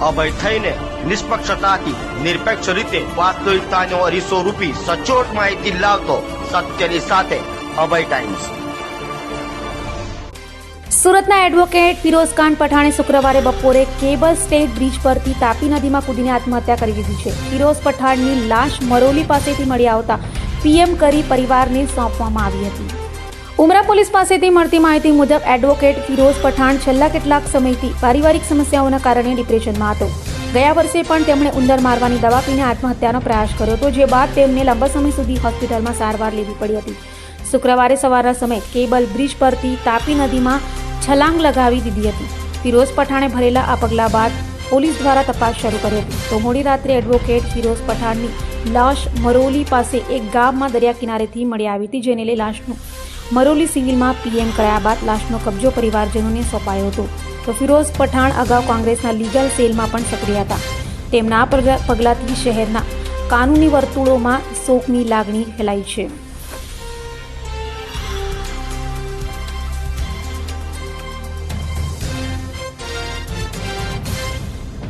અભય થઈને નિષ્પક્ષતાથી, નિરપેક્ષ રીતે વાસ્તવિકતાનો અરીસો રૂપી સચોટ માહિતી લાવતો સત્યની સાથે અભય ટાઈમ્સ. સુરતના એડવોકેટ ફિરોઝખાન પઠાણે શુક્રવારે બપોરે કેબલ સ્ટેટ બ્રિજ પરથી તાપી નદીમાં કૂદીને આત્મહત્યા કરી દીધી છે. ફિરોઝ પઠાણની લાશ મરોલી પાસેથી મળી આવતા પીએમ કરી પરિવારને સોંપવામાં આવી હતી. ઉમરા પોલીસ પાસેથી મળતી માહિતી મુજબ એડવોકેટ ફિરોઝ પઠાણ છેલ્લા કેટલાક સમયથી પારિવારિક સમસ્યાઓના કારણે ડિપ્રેશનમાં હતો. ગયા વર્ષે પણ તેમણે ઉંદર મારવાની દવા પીને આત્મહત્યાનો પ્રયાસ કર્યો હતો, જે બાદ તેમને લાંબા સમય સુધી હોસ્પિટલમાં સારવાર લેવી પડી હતી. શુક્રવારે સવારના સમયે કેબલ બ્રિજ પરથી તાપી નદીમાં છલાંગ લગાવી દીધી હતી. ફિરોઝ પઠાણે ભરેલા આ પગલા બાદ પોલીસ દ્વારા તપાસ શરૂ કરી હતી. તો મોડી રાત્રે એડવોકેટ ફિરોઝ પઠાણની લાશ મરોલી પાસે એક ગામમાં દરિયા કિનારેથી મળી આવી હતી, જેને લઈ લાશનું મરોલી સિવિલમાં પીએમ કર્યા બાદ લાશનો કબજો પરિવારજનોને સોંપાયો હતો. તો ફિરોઝ પઠાણ અગાઉ કોંગ્રેસના લીગલ સેલમાં પણ સક્રિય હતા. તેમના આ પગલા- પગલાથી શહેરના કાનૂની વર્તુળોમાં શોકની લાગણી ફેલાઈ છે.